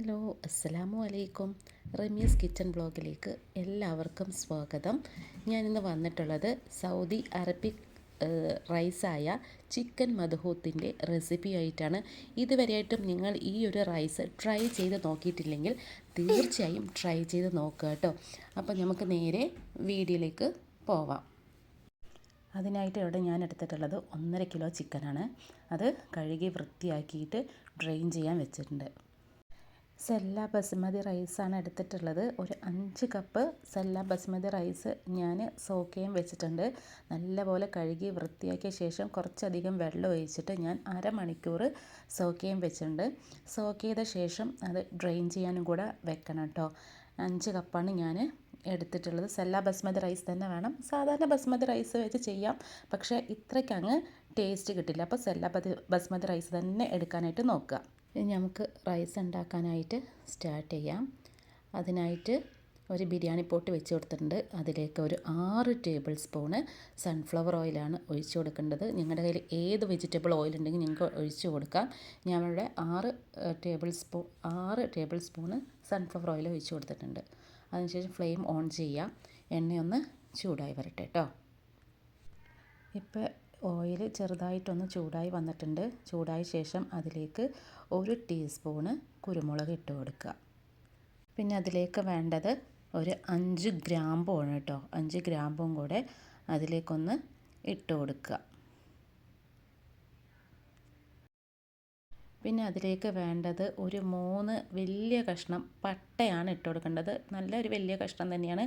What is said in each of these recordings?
Hello അസ്സലാമു അലൈക്കും. Ramees kitchen ബ്ലോഗിലേക്ക് എല്ലാവർക്കും സ്വാഗതം. ഞാനിന്ന് വന്നിട്ടുള്ളത് സൗദി അറബിക് റൈസായ ചിക്കൻ മധുഹൂത്തിന്റെ റെസിപ്പി ആയിട്ടാണ്. ഇതുവരെയായിട്ടും നിങ്ങൾ ഈ ഒരു റൈസ് ട്രൈ ചെയ്ത് നോക്കിയിട്ടില്ലെങ്കിൽ തീർച്ചയായും ട്രൈ ചെയ്ത് നോക്കുക കേട്ടോ. അപ്പോൾ നമുക്ക് നേരെ വീഡിയോയിലേക്ക് പോവാം. അതിനായിട്ട് ഇവിടെ ഞാൻ എടുത്തിട്ടുള്ളത് ഒന്നര കിലോ ചിക്കനാണ്. അത് കഴുകി വൃത്തിയാക്കിയിട്ട് ഡ്രെയിൻ ചെയ്യാൻ വെച്ചിട്ടുണ്ട്. സെല്ല ബസ്മതി റൈസാണ് എടുത്തിട്ടുള്ളത്. ഒരു അഞ്ച് കപ്പ് സെല്ല ബസ്മതി റൈസ് ഞാൻ സോക്കയും വെച്ചിട്ടുണ്ട്. നല്ലപോലെ കഴുകി വൃത്തിയാക്കിയ ശേഷം കുറച്ചധികം വെള്ളം ഒഴിച്ചിട്ട് ഞാൻ അരമണിക്കൂർ സോക്കയും വെച്ചിട്ടുണ്ട്. സോക്ക് ചെയ്ത ശേഷം അത് ഡ്രെയിൻ ചെയ്യാനും കൂടെ വെക്കണം കേട്ടോ. അഞ്ച് കപ്പാണ് ഞാൻ എടുത്തിട്ടുള്ളത്. സെല്ല ബസ്മതി റൈസ് തന്നെ വേണം. സാധാരണ ബസ്മതി റൈസ് വെച്ച് ചെയ്യാം. പക്ഷേ ഇത്രയ്ക്ക് അങ്ങ് ടേസ്റ്റ് കിട്ടില്ല. അപ്പോൾ സെല്ല ബസ്മതി റൈസ് തന്നെ എടുക്കാനായിട്ട് നോക്കുക. ഇനി നമുക്ക് റൈസ് ഉണ്ടാക്കാനായിട്ട് സ്റ്റാർട്ട് ചെയ്യാം. അതിനായിട്ട് ഒരു ബിരിയാണി പോട്ട് വെച്ച് കൊടുത്തിട്ടുണ്ട്. അതിലേക്ക് ഒരു ആറ് ടേബിൾ സ്പൂണ് സൺഫ്ലവർ ഓയിലാണ് ഒഴിച്ചു കൊടുക്കേണ്ടത്. നിങ്ങളുടെ കയ്യിൽ ഏത് വെജിറ്റബിൾ ഓയിൽ ഉണ്ടെങ്കിൽ നിങ്ങൾക്ക് ഒഴിച്ചു കൊടുക്കാം. ഞാനിവിടെ ആറ് ടേബിൾ സ്പൂൺ ആറ് ടേബിൾ സ്പൂണ് സൺഫ്ലവർ ഓയിൽ ഒഴിച്ചു കൊടുത്തിട്ടുണ്ട്. അതിനുശേഷം ഫ്ലെയിം ഓൺ ചെയ്യാം. എണ്ണയൊന്ന് ചൂടായി വരട്ടെ കേട്ടോ ഇപ്പോൾ ഓയിൽ ചെറുതായിട്ടൊന്ന് ചൂടായി വന്നിട്ടുണ്ട്. ചൂടായ ശേഷം അതിലേക്ക് ഒരു ടീസ്പൂണ് കുരുമുളക് ഇട്ട് കൊടുക്കുക. പിന്നെ അതിലേക്ക് വേണ്ടത് ഒരു അഞ്ച് ഗ്രാമ്പുമാണ് കേട്ടോ. അഞ്ച് ഗ്രാമ്പും കൂടെ അതിലേക്കൊന്ന് ഇട്ട് കൊടുക്കുക. പിന്നെ അതിലേക്ക് വേണ്ടത് ഒരു മൂന്ന് വലിയ കഷ്ണം പട്ടയാണ് ഇട്ട് കൊടുക്കേണ്ടത്. നല്ലൊരു വലിയ കഷ്ണം തന്നെയാണ്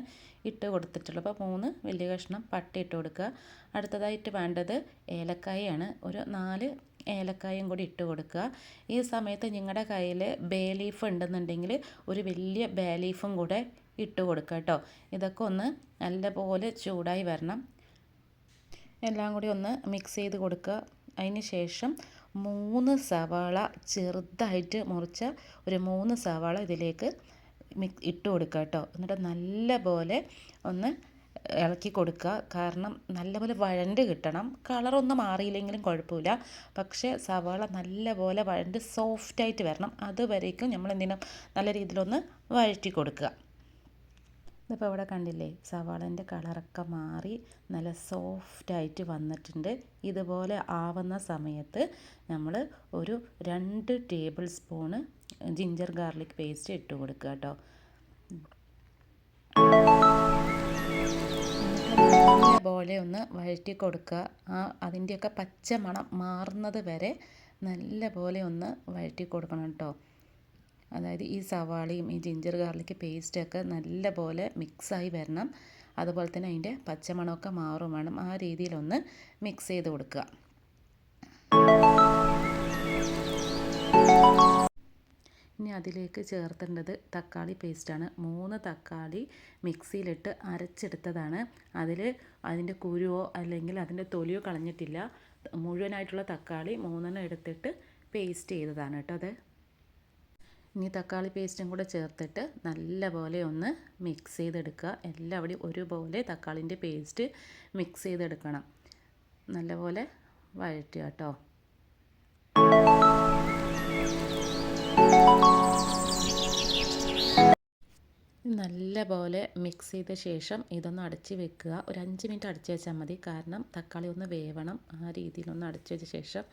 ഇട്ട് കൊടുത്തിട്ടുള്ളത്. അപ്പോൾ മൂന്ന് വലിയ കഷ്ണം പട്ട ഇട്ട് കൊടുക്കുക. അടുത്തതായിട്ട് വേണ്ടത് ഏലക്കായാണ്. ഒരു നാല് ഏലക്കായും കൂടി ഇട്ട് കൊടുക്കുക. ഈ സമയത്ത് നിങ്ങളുടെ കയ്യിൽ ബേ ലീഫ് ഉണ്ടെന്നുണ്ടെങ്കിൽ ഒരു വലിയ ബേ ലീഫും കൂടെ ഇട്ട് കൊടുക്കുക കേട്ടോ. ഇതൊക്കെ ഒന്ന് നല്ലപോലെ ചൂടായി വരണം. എല്ലാം കൂടി ഒന്ന് മിക്സ് ചെയ്ത് കൊടുക്കുക. അതിന് ശേഷം മൂന്ന് സവാള ചെറുതായിട്ട് മുറിച്ച ഒരു മൂന്ന് സവാള ഇതിലേക്ക് മിക്സ് ഇട്ട് കൊടുക്കുക കേട്ടോ. എന്നിട്ട് നല്ല പോലെ ഒന്ന് ഇളക്കി കൊടുക്കുക. കാരണം നല്ലപോലെ വഴണ്ട് കിട്ടണം. കളറൊന്നും മാറിയില്ലെങ്കിലും കുഴപ്പമില്ല. പക്ഷേ സവാള നല്ലപോലെ വഴണ്ട് സോഫ്റ്റായിട്ട് വരണം. അതുവരേക്കും നമ്മൾ എന്തിനും നല്ല രീതിയിലൊന്ന് വഴറ്റി കൊടുക്കുക. ഇതിപ്പോൾ ഇവിടെ കണ്ടില്ലേ സവാളന്റെ കളറൊക്കെ മാറി നല്ല സോഫ്റ്റായിട്ട് വന്നിട്ടുണ്ട്. ഇതുപോലെ ആവുന്ന സമയത്ത് നമ്മൾ ഒരു രണ്ട് table spoon ginger garlic paste ഇട്ട് കൊടുക്കുക കേട്ടോ. പോലെ ഒന്ന് വഴറ്റി കൊടുക്കുക. ആ അതിന്റെയൊക്കെ പച്ച മണം മാറുന്നത് വരെ നല്ല പോലെ ഒന്ന് വഴറ്റി കൊടുക്കണം കേട്ടോ. അതായത് ഈ സവാളയും ഈ ജിഞ്ചർ ഗാർലിക് പേസ്റ്റൊക്കെ നല്ല പോലെ മിക്സായി വരണം. അതുപോലെ തന്നെ അതിന്റെ പച്ചമണമൊക്കെ മാറും വേണം. ആ രീതിയിലൊന്ന് മിക്സ് ചെയ്ത് കൊടുക്കുക. ഇനി അതിലേക്ക് ചേർത്തേണ്ടത് തക്കാളി പേസ്റ്റാണ് മൂന്ന് തക്കാളി മിക്സിയിലിട്ട് അരച്ചെടുത്തതാണ്. അതിൽ അതിന്റെ കുരുവോ അല്ലെങ്കിൽ അതിന്റെ തൊലിയോ കളഞ്ഞിട്ടില്ല. മുഴുവനായിട്ടുള്ള തക്കാളി മൂന്നെണ്ണം എടുത്തിട്ട് പേസ്റ്റ് ചെയ്തതാണ് കേട്ടോ അത്. ഇനി തക്കാളി പേസ്റ്റും കൂടെ ചേർത്തിട്ട് നല്ലപോലെ ഒന്ന് മിക്സ് ചെയ്തെടുക്കുക. എല്ലാവിടെയും ഒരുപോലെ തക്കാളിന്റെ പേസ്റ്റ് മിക്സ് ചെയ്തെടുക്കണം. നല്ലപോലെ വഴറ്റുക കേട്ടോ. നല്ലപോലെ മിക്സ് ചെയ്ത ശേഷം ഇതൊന്ന് അടച്ച് വെക്കുക. ഒരു അഞ്ച് മിനിറ്റ് അടച്ച് വെച്ചാൽ മതി. കാരണം തക്കാളി ഒന്ന് വേവണം. ആ രീതിയിലൊന്ന് അടച്ച് വെച്ച ശേഷം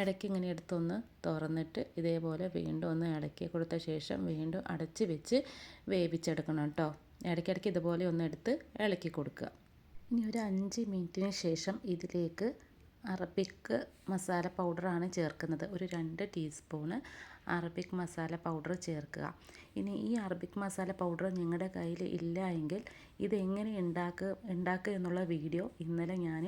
ഇടയ്ക്ക് ഇങ്ങനെ എടുത്തൊന്ന് തുറന്നിട്ട് ഇതേപോലെ വീണ്ടും ഒന്ന് ഇടയ്ക്ക് കൊടുത്ത ശേഷം വീണ്ടും അടച്ച് വെച്ച് വേവിച്ചെടുക്കണം കേട്ടോ. ഇടയ്ക്കിടയ്ക്ക് ഇതുപോലെ ഒന്ന് എടുത്ത് ഇളക്കി കൊടുക്കുക. ഇനി ഒരു അഞ്ച് മിനിറ്റിന് ശേഷം ഇതിലേക്ക് അറബിക് മസാല പൗഡറാണ് ചേർക്കുന്നത്. ഒരു രണ്ട് ടീസ്പൂണ് അറബിക് മസാല പൗഡർ ചേർക്കുക. ഇനി ഈ അറബിക് മസാല പൗഡർ നിങ്ങളുടെ കയ്യിൽ ഇല്ല എങ്കിൽ ഇതെങ്ങനെ ഉണ്ടാക്കുക ഉണ്ടാക്കുക എന്നുള്ള വീഡിയോ ഇന്നലെ ഞാൻ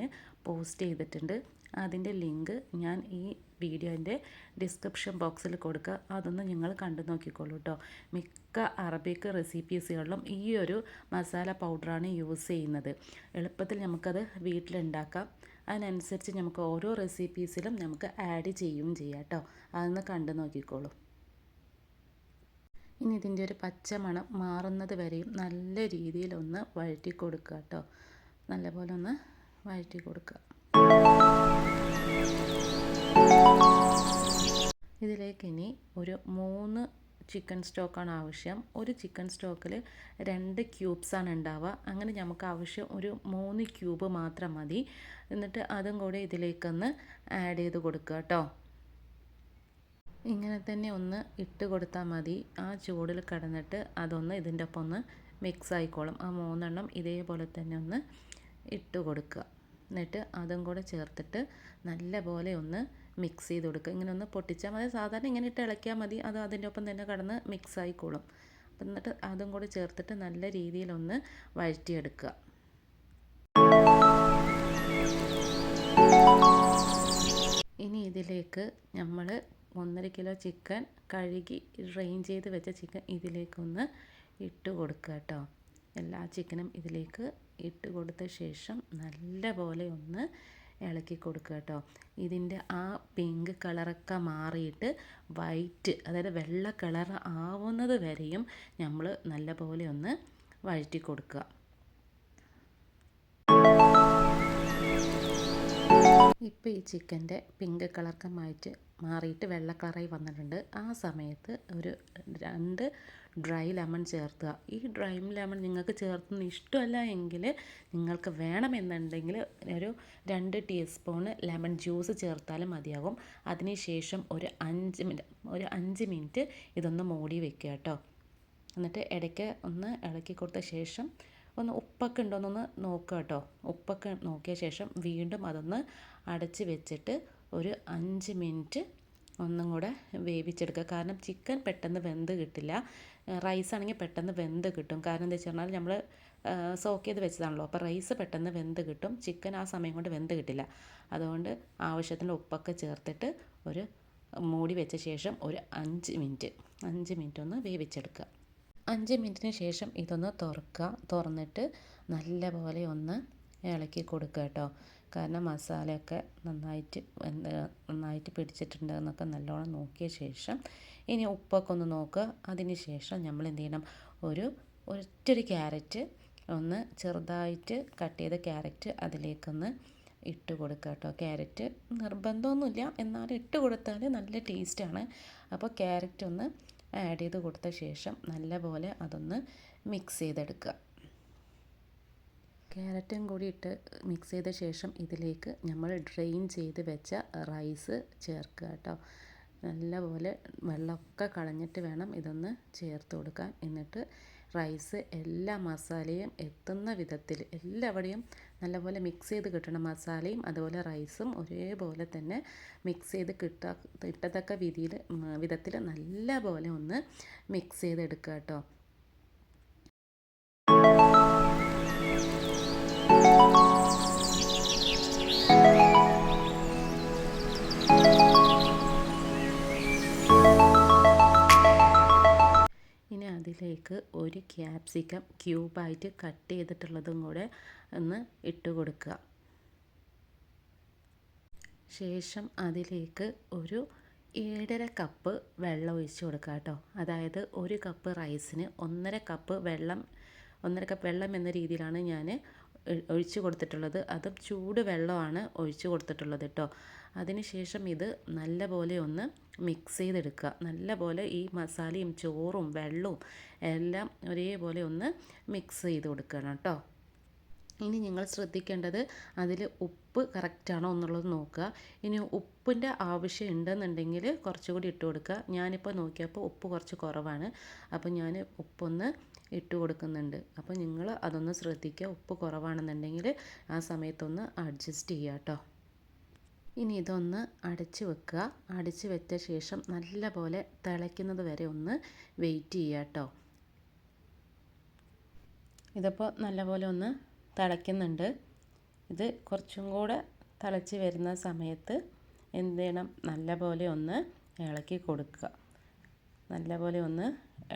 പോസ്റ്റ് ചെയ്തിട്ടുണ്ട്. അതിന്റെ ലിങ്ക് ഞാൻ ഈ വീഡിയോന്റെ ഡിസ്ക്രിപ്ഷൻ ബോക്സിൽ കൊടുക്കുക. അതൊന്ന് നിങ്ങൾ കണ്ടു നോക്കിക്കോളൂ കേട്ടോ മിക്ക അറബിക് റെസിപ്പീസുകളിലും ഈ ഒരു മസാല പൗഡറാണ് യൂസ് ചെയ്യുന്നത്. എളുപ്പത്തിൽ നമുക്കത് വീട്ടിലുണ്ടാക്കാം. അതിനനുസരിച്ച് നമുക്ക് ഓരോ റെസിപ്പീസിലും നമുക്ക് ആഡ് ചെയ്യുകയും ചെയ്യാം കേട്ടോ അതൊന്ന് കണ്ടു നോക്കിക്കോളൂ. ഇനി ഇതിന്റെ ഒരു പച്ചമണം മാറുന്നത് വരെയും നല്ല രീതിയിലൊന്ന് വഴറ്റി കൊടുക്കുക കേട്ടോ നല്ലപോലെ ഒന്ന് വഴറ്റി കൊടുക്കുക ഇതിലേക്ക് ഇനി ഒരു മൂന്ന് ചിക്കൻ സ്റ്റോക്കാണ് ആവശ്യം. ഒരു ചിക്കൻ സ്റ്റോക്കിൽ രണ്ട് ക്യൂബ്സാണ് ഉണ്ടാവുക. അങ്ങനെ നമുക്ക് ആവശ്യം ഒരു മൂന്ന് ക്യൂബ് മാത്രം മതി. എന്നിട്ട് അതും കൂടി ഇതിലേക്കൊന്ന് ആഡ് ചെയ്ത് കൊടുക്കുക കേട്ടോ. ഇങ്ങനെ തന്നെ ഒന്ന് ഇട്ട് കൊടുത്താൽ മതി. ആ ചൂടിൽ കിടന്നിട്ട് അതൊന്ന് ഇതിന്റെ ഒപ്പം ഒന്ന് മിക്സ് ആയിക്കോളും. ആ മൂന്നെണ്ണം ഇതേപോലെ തന്നെ ഒന്ന് ഇട്ട് കൊടുക്കുക. എന്നിട്ട് അതും കൂടെ ചേർത്തിട്ട് നല്ല പോലെ ഒന്ന് മിക്സ് ചെയ്ത് കൊടുക്കുക. ഇങ്ങനെ ഒന്ന് പൊട്ടിച്ചാൽ മതി. സാധാരണ ഇങ്ങനെ ഇട്ട് ഇളക്കിയാൽ മതി. അത് അതിന്റെ ഒപ്പം തന്നെ കടന്ന് മിക്സ് ആയിക്കോളും. അപ്പം എന്നിട്ട് അതും കൂടെ ചേർത്തിട്ട് നല്ല രീതിയിലൊന്ന് വഴറ്റിയെടുക്കുക. ഇനി ഇതിലേക്ക് നമ്മൾ ഒന്നര കിലോ ചിക്കൻ കഴുകി ഡ്രെയിൻ ചെയ്ത് വെച്ച ചിക്കൻ ഇതിലേക്കൊന്ന് ഇട്ട് കൊടുക്കുക കേട്ടോ. എല്ലാ ചിക്കനും ഇതിലേക്ക് ഇട്ട് കൊടുത്ത ശേഷം നല്ല പോലെ ഒന്ന് ഇളക്കി കൊടുക്കുക കേട്ടോ. ഇതിന്റെ ആ പിങ്ക് കളറൊക്കെ മാറിയിട്ട് വൈറ്റ് അതായത് വെള്ള കളർ ആവുന്നത് വരെയും നമ്മൾ നല്ല പോലെ ഒന്ന് വഴറ്റി കൊടുക്കുക. ഇപ്പോൾ ഈ ചിക്കന്റെ പിങ്ക് കളറൊക്കെ മാറ്റി മാറിയിട്ട് വെള്ള കളറായി വന്നിട്ടുണ്ട്. ആ സമയത്ത് ഒരു രണ്ട് ഡ്രൈ ലെമൺ ചേർത്തുക ഈ ഡ്രൈ ലെമൺ നിങ്ങൾക്ക് ചേർത്തുന്ന ഇഷ്ടമല്ല എങ്കിൽ നിങ്ങൾക്ക് വേണമെന്നുണ്ടെങ്കിൽ ഒരു രണ്ട് ടീസ്പൂണ് ലെമൺ ജ്യൂസ് ചേർത്താലും മതിയാകും. അതിനുശേഷം ഒരു അഞ്ച് മിനിറ്റ് ഒരു അഞ്ച് മിനിറ്റ് ഇതൊന്ന് മൂടി വെക്കുക കേട്ടോ. എന്നിട്ട് ഇടയ്ക്ക് ഒന്ന് ഇളക്കി കൊടുത്ത ശേഷം ഒന്ന് ഉപ്പൊക്കെ ഉണ്ടോയെന്നൊന്ന് നോക്കുക കേട്ടോ. ഉപ്പൊക്കെ നോക്കിയ ശേഷം വീണ്ടും അതൊന്ന് അടച്ച് വെച്ചിട്ട് ഒരു അഞ്ച് മിനിറ്റ് ഒന്നും കൂടെ വേവിച്ചെടുക്കുക. കാരണം ചിക്കൻ പെട്ടെന്ന് വെന്ത് കിട്ടില്ല. റൈസ് ആണെങ്കിൽ പെട്ടെന്ന് വെന്ത് കിട്ടും. കാരണം എന്താ വെച്ച് പറഞ്ഞാൽ നമ്മൾ സോക്ക് ചെയ്ത് വെച്ചതാണല്ലോ. അപ്പോൾ റൈസ് പെട്ടെന്ന് വെന്ത് കിട്ടും. ചിക്കൻ ആ സമയം കൊണ്ട് വെന്ത് കിട്ടില്ല. അതുകൊണ്ട് ആവശ്യത്തിന് ഉപ്പൊക്കെ ചേർത്തിട്ട് ഒരു മൂടി വെച്ച ശേഷം ഒരു അഞ്ച് മിനിറ്റ് അഞ്ച് മിനിറ്റ് ഒന്ന് വേവിച്ചെടുക്കുക. അഞ്ച് മിനിറ്റിന് ശേഷം ഇതൊന്ന് തുറക്കുക. തുറന്നിട്ട് നല്ല പോലെ ഒന്ന് ഇളക്കി കൊടുക്കുക കേട്ടോ. കാരണം മസാലയൊക്കെ നന്നായിട്ട് നന്നായിട്ട് പിടിച്ചിട്ടുണ്ട് എന്നൊക്കെ നല്ലോണം നോക്കിയ ശേഷം ഇനി ഉപ്പൊക്കെ ഒന്ന് നോക്കുക. അതിന് ശേഷം നമ്മൾ എന്ത് ചെയ്യണം? ഒരു ഒറ്റൊരു ക്യാരറ്റ് ഒന്ന് ചെറുതായിട്ട് കട്ട് ചെയ്ത ക്യാരറ്റ് അതിലേക്കൊന്ന് ഇട്ട് കൊടുക്കുക കേട്ടോ. ക്യാരറ്റ് നിർബന്ധമൊന്നുമില്ല. എന്നാലും ഇട്ട് കൊടുത്താൽ നല്ല ടേസ്റ്റാണ് അപ്പോൾ ക്യാരറ്റ് ഒന്ന് ആഡ് ചെയ്ത് കൊടുത്ത ശേഷം നല്ലപോലെ അതൊന്ന് മിക്സ് ചെയ്തെടുക്കുക. ക്യാരറ്റും കൂടി ഇട്ട് മിക്സ് ചെയ്ത ശേഷം ഇതിലേക്ക് നമ്മൾ ഡ്രെയിൻ ചെയ്ത് വെച്ച റൈസ് ചേർക്കുക കേട്ടോ. നല്ലപോലെ വെള്ളമൊക്കെ കളഞ്ഞിട്ട് വേണം ഇതൊന്ന് ചേർത്ത് കൊടുക്കാൻ. എന്നിട്ട് റൈസ് എല്ലാ മസാലയും എത്തുന്ന വിധത്തിൽ എല്ലാവിടെയും നല്ലപോലെ മിക്സ് ചെയ്ത് കിട്ടണം മസാലയും അതുപോലെ റൈസും ഒരേപോലെ തന്നെ മിക്സ് ചെയ്ത് കിട്ടാ കിട്ടത്തക്ക വിധിയിൽ വിധത്തിൽ നല്ല പോലെ ഒന്ന് മിക്സ് ചെയ്തെടുക്കുക കേട്ടോ. അതിലേക്ക് ഒരു ക്യാപ്സിക്കം ക്യൂബായിട്ട് കട്ട് ചെയ്തിട്ടുള്ളതും കൂടെ ഒന്ന് ഇട്ട് കൊടുക്കുക ശേഷം അതിലേക്ക് ഒരു ഏഴര കപ്പ് വെള്ളം ഒഴിച്ച് കൊടുക്കുക കേട്ടോ. അതായത് ഒരു കപ്പ് റൈസിന് ഒന്നര കപ്പ് വെള്ളം ഒന്നര കപ്പ് വെള്ളം എന്ന രീതിയിലാണ് ഞാൻ ഒഴിച്ച് കൊടുത്തിട്ടുള്ളത്. അതും ചൂട് വെള്ളമാണ് ഒഴിച്ച് കൊടുത്തിട്ടുള്ളത് കേട്ടോ അതിനുശേഷം ഇത് നല്ലപോലെ ഒന്ന് മിക്സ് ചെയ്തെടുക്കുക. നല്ലപോലെ ഈ മസാലയും ചോറും വെള്ളവും എല്ലാം ഒരേപോലെ ഒന്ന് മിക്സ് ചെയ്ത് കൊടുക്കണം കേട്ടോ ഇനി നിങ്ങൾ ശ്രദ്ധിക്കേണ്ടത് അതിൽ ഉപ്പ് കറക്റ്റാണോ എന്നുള്ളത് നോക്കുക. ഇനി ഉപ്പിന്റെ ആവശ്യം ഉണ്ടെന്നുണ്ടെങ്കിൽ കുറച്ചുകൂടി ഇട്ട് കൊടുക്കുക. ഞാനിപ്പോൾ നോക്കിയപ്പോൾ ഉപ്പ് കുറച്ച് കുറവാണ്. അപ്പോൾ ഞാൻ ഉപ്പൊന്ന് ഇട്ട് കൊടുക്കുന്നുണ്ട്. അപ്പോൾ നിങ്ങൾ അതൊന്ന് ശ്രദ്ധിക്കുക. ഉപ്പ് കുറവാണെന്നുണ്ടെങ്കിൽ ആ സമയത്തൊന്ന് അഡ്ജസ്റ്റ് ചെയ്യുക കേട്ടോ. ഇനി ഇതൊന്ന് അടച്ച് വെക്കുക. അടച്ച് വെച്ച ശേഷം നല്ല പോലെ തിളയ്ക്കുന്നത് വരെ ഒന്ന് വെയിറ്റ് ചെയ്യുക കേട്ടോ. ഇതിപ്പോൾ നല്ലപോലെ ഒന്ന് തിളയ്ക്കുന്നുണ്ട്. ഇത് കുറച്ചും കൂടെ തിളച്ച് വരുന്ന സമയത്ത് എന്ത് ചെയ്യണം നല്ലപോലെ ഒന്ന് ഇളക്കി കൊടുക്കുക. നല്ലപോലെ ഒന്ന്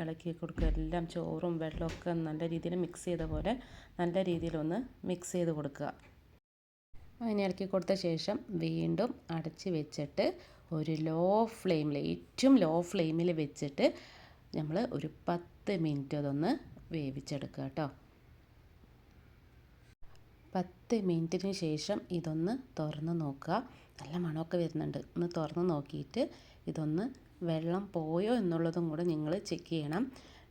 ഇളക്കി കൊടുക്കുക. എല്ലാം ചോറും വെള്ളമൊക്കെ നല്ല രീതിയിൽ മിക്സ് ചെയ്ത പോലെ നല്ല രീതിയിലൊന്ന് മിക്സ് ചെയ്ത് കൊടുക്കുക. അങ്ങനെ ഇളക്കി കൊടുത്ത ശേഷം വീണ്ടും അടച്ച് വെച്ചിട്ട് ഒരു ലോ ഫ്ലെയിമിൽ ഏറ്റവും ലോ ഫ്ലെയിമിൽ വെച്ചിട്ട് നമ്മൾ ഒരു പത്ത് മിനിറ്റ് അതൊന്ന് വേവിച്ചെടുക്കുക കേട്ടോ. പത്ത് മിനിറ്റിന് ശേഷം ഇതൊന്ന് തുറന്ന് നോക്കുക. നല്ല മണമൊക്കെ വരുന്നുണ്ട്. ഒന്ന് തുറന്ന് നോക്കിയിട്ട് ഇതൊന്ന് വെള്ളം പോയോ എന്നുള്ളതും കൂടെ നിങ്ങൾ ചെക്ക് ചെയ്യണം.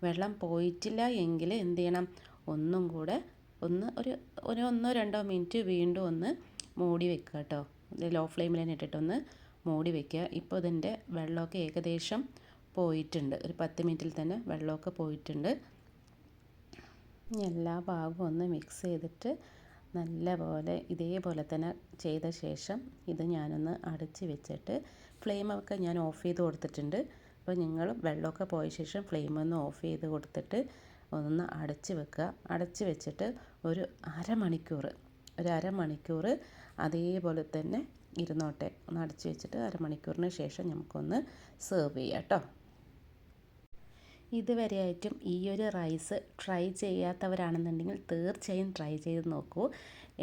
വെള്ളം പോയിട്ടില്ല എങ്കിൽ എന്ത് ചെയ്യണം? ഒന്നും കൂടെ ഒന്ന് ഒരു ഒരു ഒന്നോ രണ്ടോ മിനിറ്റ് വീണ്ടും ഒന്ന് മൂടി വെക്കുക കേട്ടോ. ലോ ഫ്ലെയിമിൽ തന്നെ ഇട്ടിട്ടൊന്ന് മൂടി വെക്കുക. ഇപ്പോൾ ഇതിന്റെ വെള്ളമൊക്കെ ഏകദേശം പോയിട്ടുണ്ട്. ഒരു പത്ത് മിനിറ്റിൽ തന്നെ വെള്ളമൊക്കെ പോയിട്ടുണ്ട്. എല്ലാ ഭാഗവും ഒന്ന് മിക്സ് ചെയ്തിട്ട് നല്ലപോലെ ഇതേപോലെ തന്നെ ചെയ്ത ശേഷം ഇത് ഞാനൊന്ന് അടച്ച് വെച്ചിട്ട് ഫ്ലെയിമൊക്കെ ഞാൻ ഓഫ് ചെയ്ത് കൊടുത്തിട്ടുണ്ട്. അപ്പോൾ നിങ്ങൾ വെള്ളമൊക്കെ പോയ ശേഷം ഫ്ലെയിം ഒന്ന് ഓഫ് ചെയ്ത് കൊടുത്തിട്ട് ഒന്ന് അടച്ച് വെക്കുക. അടച്ച് വെച്ചിട്ട് ഒരു അരമണിക്കൂർ ഒരു അരമണിക്കൂർ അതേപോലെ തന്നെ ഇരുന്നോട്ടെ. ഒന്ന് അടച്ച് വെച്ചിട്ട് അരമണിക്കൂറിന് ശേഷം നമുക്കൊന്ന് സെർവ് ചെയ്യാം കേട്ടോ. ഇതുവരെയായിട്ടും ഈ ഒരു റൈസ് ട്രൈ ചെയ്യാത്തവരാണെന്നുണ്ടെങ്കിൽ തീർച്ചയായും ട്രൈ ചെയ്ത് നോക്കൂ.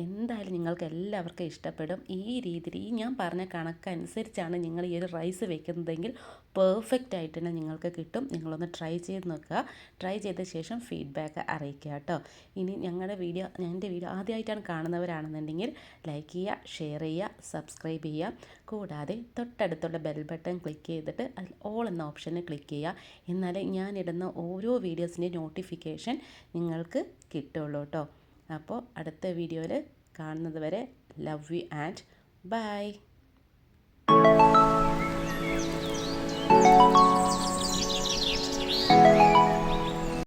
എന്തായാലും നിങ്ങൾക്ക് എല്ലാവർക്കും ഇഷ്ടപ്പെടും. ഈ രീതിയിൽ ഈ ഞാൻ പറഞ്ഞ കണക്കനുസരിച്ചാണ് നിങ്ങൾ ഈ ഒരു റൈസ് വെക്കുന്നതെങ്കിൽ പെർഫെക്റ്റ് ആയിട്ട് തന്നെ നിങ്ങൾക്ക് കിട്ടും. നിങ്ങളൊന്ന് ട്രൈ ചെയ്ത് നോക്കുക. ട്രൈ ചെയ്ത ശേഷം ഫീഡ്ബാക്ക് അറിയിക്കുക കേട്ടോ. ഇനി ഞങ്ങളുടെ വീഡിയോ എന്റെ വീഡിയോ ആദ്യമായിട്ടാണ് കാണുന്നവരാണെന്നുണ്ടെങ്കിൽ ലൈക്ക് ചെയ്യുക ഷെയർ ചെയ്യുക സബ്സ്ക്രൈബ് ചെയ്യുക. കൂടാതെ തൊട്ടടുത്തുള്ള ബെൽ ബട്ടൺ ക്ലിക്ക് ചെയ്തിട്ട് അതിൽ ഓൾ എന്ന ഓപ്ഷന് ക്ലിക്ക് ചെയ്യുക. എന്നാലേ ഞാനിടുന്ന ഓരോ വീഡിയോസിന്റെ നോട്ടിഫിക്കേഷൻ നിങ്ങൾക്ക് കിട്ടുള്ളൂ കേട്ടോ അപ്പോൾ അടുത്ത വീഡിയോയിൽ കാണുന്നത് വരെ ലവ് യു ആൻഡ് ബൈ